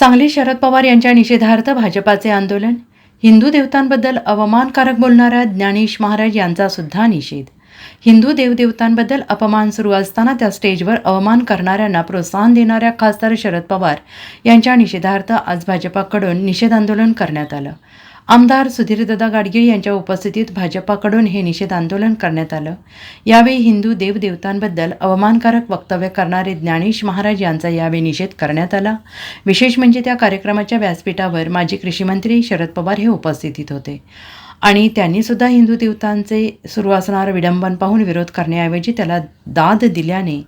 सांगली शरद पवार यांच्या निषेधार्थ भाजपाचे आंदोलन. हिंदू देवतांबद्दल अवमानकारक बोलणाऱ्या ज्ञानेश महाराज यांचा सुद्धा निषेध. हिंदू देवदेवतांबद्दल अपमान सुरू असताना त्या स्टेजवर अवमान करणाऱ्यांना प्रोत्साहन देणाऱ्या खासदार शरद पवार यांच्या निषेधार्थ आज भाजपाकडून निषेध आंदोलन करण्यात आलं. आमदार सुधीरदादा गाडगीळ यांच्या उपस्थितीत भाजपाकडून हे निषेध आंदोलन करण्यात आलं. यावेळी हिंदू देवदेवतांबद्दल अवमानकारक वक्तव्य करणारे ज्ञानेश महाराज यांचा यावेळी निषेध करण्यात आला. विशेष म्हणजे त्या कार्यक्रमाच्या व्यासपीठावर माजी कृषीमंत्री शरद पवार हे उपस्थित होते. आणि त्यांनीसुद्धा हिंदू देवतांचे सुरू असणारं विडंबन पाहून विरोध करण्याऐवजी त्याला दाद दिल्याने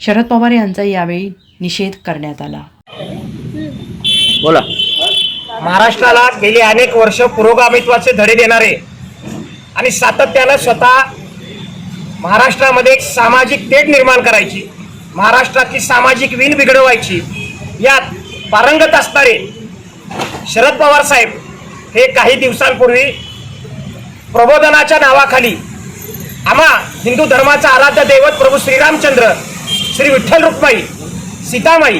शरद पवार यांचा यावेळी निषेध करण्यात आला. बोला. महाराष्ट्राला गेली अनेक वर्ष पुरोगामित्वाचे धडे देणारे आणि सातत्यानं स्वतः महाराष्ट्रामध्ये एक सामाजिक तेढ निर्माण करायची महाराष्ट्रातली सामाजिक वीण बिघडवायची यात पारंगत असणारे शरद पवार साहेब हे काही दिवसांपूर्वी प्रबोधनाच्या नावाखाली आम्हा हिंदू धर्माचा आराध्य दैवत प्रभू श्रीरामचंद्र श्री विठ्ठल रुक्माई सीतामाई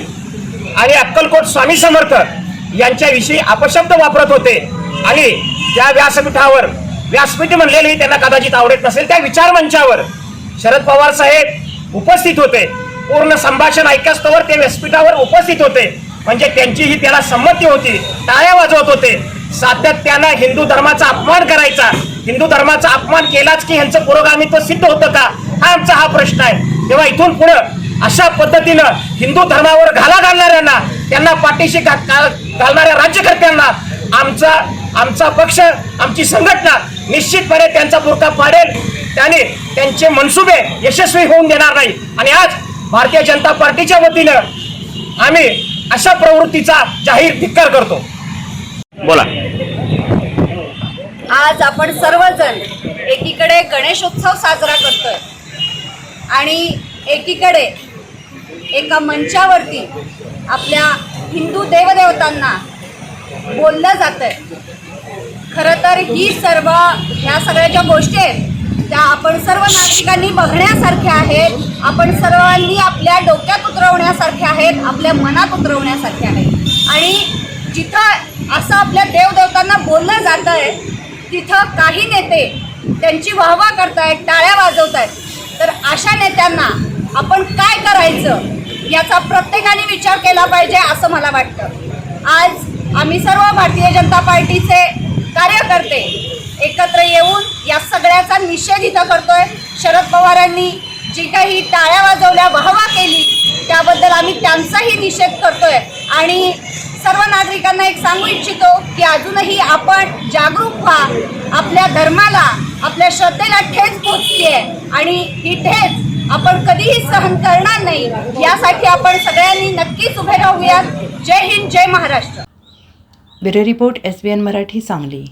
आणि अक्कलकोट स्वामी समर्थ यांच्याविषयी अपशब्द वापरत होते. आणि त्या व्यासपीठावर व्यासपीठ म्हणलेले त्यांना कदाचित आवडत नसेल त्या विचार मंचावर शरद पवार साहेब उपस्थित होते. पूर्ण संभाषण ऐकास्तवर ते व्यासपीठावर उपस्थित होते. म्हणजे त्यांची ही त्याला संमती होती टाळ्या वाजवत होते. सातत्यानं हिंदू धर्माचा अपमान करायचा. हिंदू धर्माचा अपमान केलाच की ह्यांचं पुरोगामित्व सिद्ध होतं का? हा आमचा हा प्रश्न आहे. तेव्हा इथून पुढं अशा पद्धतीनं हिंदू धर्मावर घाला घालणाऱ्यांना त्यांना पाठीशी का घालणाऱ्या राज्यकर्त्यांना आमचा आमचा पक्ष आमची संघटना निश्चितपणे त्यांचा बुरका पाडेल. त्याने त्यांचे मनसुबे यशस्वी होऊन देणार नाही. आणि आज भारतीय जनता पार्टीच्या वतीनं आम्ही अशा प्रवृत्तीचा जाहीर धिक्कार करतो. बोला. आज आपण सर्वजण एकीकडे गणेशोत्सव साजरा करतोय. आणि एकीकडे एका मंचावरती आपल्या हिंदू देवदेवतांना बोललं जातंय. खरं तर ही सर्व ह्या सगळ्या ज्या गोष्टी आहेत त्या आपण सर्व नागरिकांनी बघण्यासारख्या आहेत. आपण सर्वांनी आपल्या डोक्यात उतरवण्यासारख्या आहेत आपल्या मनात उतरवण्यासारख्या आहेत. आणि जिथं असं आपल्या देवदेवतांना बोललं जात आहे तिथं काही नेते त्यांची वाहवा करतायत टाळ्या वाजवत आहेत तर अशा नेत्यांना आपण काय करायचं? याचा प्रत्येकाने विचार केला पाहिजे असं मला वाटतं. आज आम्ही सर्व भारतीय जनता पार्टीचे कार्यकर्ते एकत्र येऊन या सगळ्याचा निषेध इथं करतोय. शरद पवारांनी जी काही टाळ्या वाजवल्या वाहवा केली त्याबद्दल आम्ही त्यांचाही निषेध करतोय. आणि सर्व नागरिकांना एक सांगू इच्छितो की अजूनही आपण जागरूक व्हा. आपल्या धर्माला आपल्या श्रद्धेला ठेच पोचतीये आणि ही ठेच आपण कधीही सहन करणार नाही. यासाठी आपण सगळ्यांनी नक्कीच उभे राहूयात. जय हिंद जय Maharashtra. Bureau report S B N Marathi Sangli.